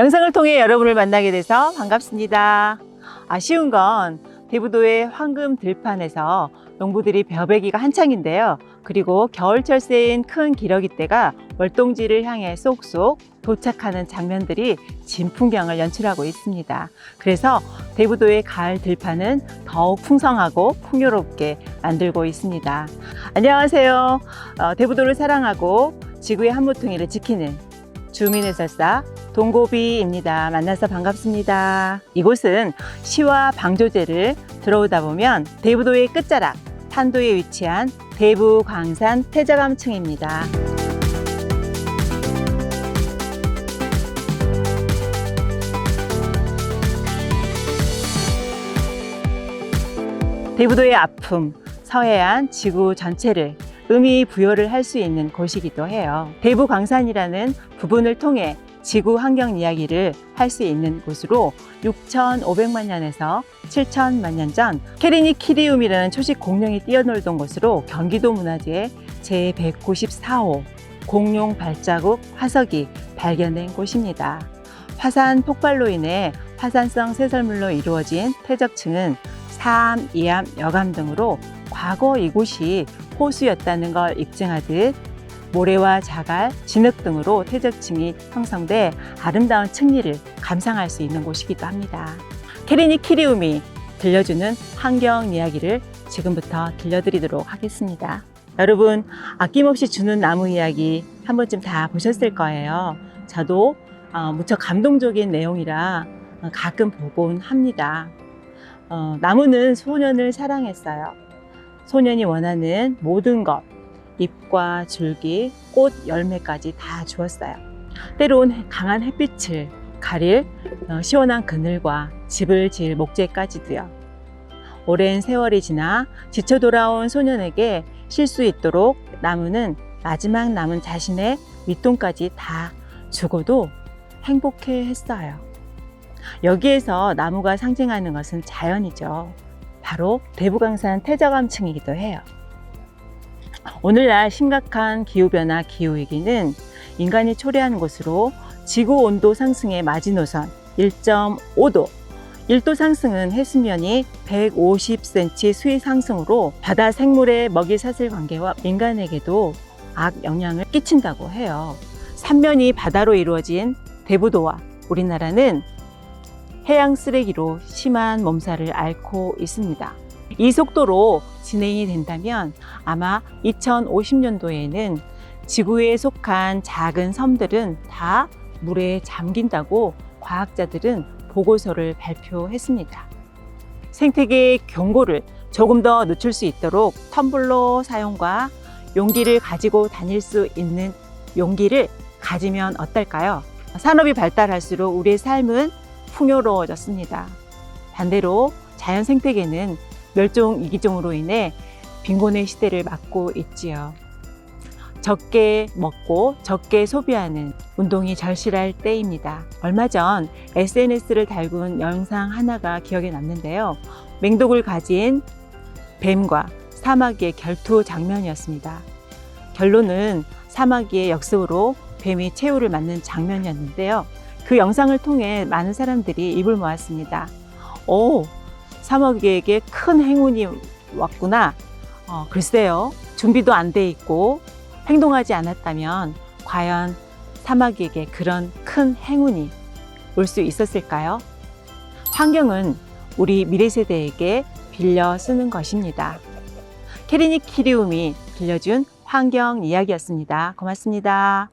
영상을 통해 여러분을 만나게 돼서 반갑습니다. 아쉬운 건 대부도의 황금 들판에서 농부들이 벼베기가 한창인데요. 그리고 겨울철 새인 큰 기러기 떼가 월동지를 향해 쏙쏙 도착하는 장면들이 진풍경을 연출하고 있습니다. 그래서 대부도의 가을 들판은 더욱 풍성하고 풍요롭게 만들고 있습니다. 안녕하세요. 어, 대부도를 사랑하고 지구의 한모퉁이를 지키는 주민해설사 동고비입니다. 만나서 반갑습니다. 이곳은 시와 방조제를 들어오다 보면 대부도의 끝자락 판도에 위치한 대부 광산 태자감층입니다. 대부도의 아픔, 서해안 지구 전체를 의미 부여를 할 수 있는 곳이기도 해요. 대부 광산이라는 부분을 통해 지구 환경 이야기를 할 수 있는 곳으로 6,500만 년에서 7천만 년 전 케리니 키리움이라는 초식 공룡이 뛰어놀던 곳으로 경기도 문화재 제194호 공룡 발자국 화석이 발견된 곳입니다. 화산 폭발로 인해 화산성 쇄설물로 이루어진 퇴적층은 삼, 이암, 여감 등으로 과거 이곳이 호수였다는 걸 입증하듯 모래와 자갈, 진흙 등으로 퇴적층이 형성돼 아름다운 층리를 감상할 수 있는 곳이기도 합니다. 케리니 키리움이 들려주는 환경 이야기를 지금부터 들려드리도록 하겠습니다. 여러분, 아낌없이 주는 나무 이야기 한 번쯤 다 보셨을 거예요. 저도 어, 무척 감동적인 내용이라 어, 가끔 보곤 합니다. 어, 나무는 소년을 사랑했어요. 소년이 원하는 모든 것, 잎과 줄기, 꽃, 열매까지 다 주었어요. 때론 강한 햇빛을 가릴 어, 시원한 그늘과 집을 지을 목재까지도요. 오랜 세월이 지나 지쳐 돌아온 소년에게 쉴 수 있도록 나무는 마지막 남은 자신의 밑동까지 다 주고도 행복해 했어요. 여기에서 나무가 상징하는 것은 자연이죠. 바로 대부강산 태저감층이기도 해요. 오늘날 심각한 기후변화 기후위기는 인간이 초래한 곳으로 지구 온도 상승의 마지노선 1.5도 1도 상승은 해수면이 150cm 수위 상승으로 바다 생물의 먹이 사슬 관계와 인간에게도 악 영향을 끼친다고 해요. 삼면이 바다로 이루어진 대부도와 우리나라는 해양 쓰레기로 심한 몸살을 앓고 있습니다. 이 속도로 진행이 된다면 아마 2050년도에는 지구에 속한 작은 섬들은 다 물에 잠긴다고 과학자들은 보고서를 발표했습니다. 생태계의 경고를 조금 더 늦출 수 있도록 텀블러 사용과 용기를 가지고 다닐 수 있는 용기를 가지면 어떨까요? 산업이 발달할수록 우리의 삶은 풍요로워졌습니다. 반대로 자연 생태계는 멸종 이기종으로 인해 빈곤의 시대를 맞고 있지요. 적게 먹고 적게 소비하는 운동이 절실할 때입니다. 얼마 전 SNS를 달군 영상 하나가 기억에 남는데요. 맹독을 가진 뱀과 사마귀의 결투 장면이었습니다. 결론은 사마귀의 역습으로 뱀이 최후를 맞는 장면이었는데요. 그 영상을 통해 많은 사람들이 입을 모았습니다. 오, 사마귀에게 큰 행운이 왔구나. 어, 글쎄요. 준비도 안 돼 있고 행동하지 않았다면 과연 사마귀에게 그런 큰 행운이 올 수 있었을까요? 환경은 우리 미래 세대에게 빌려 쓰는 것입니다. 케리니 키리움이 들려준 환경 이야기였습니다. 고맙습니다.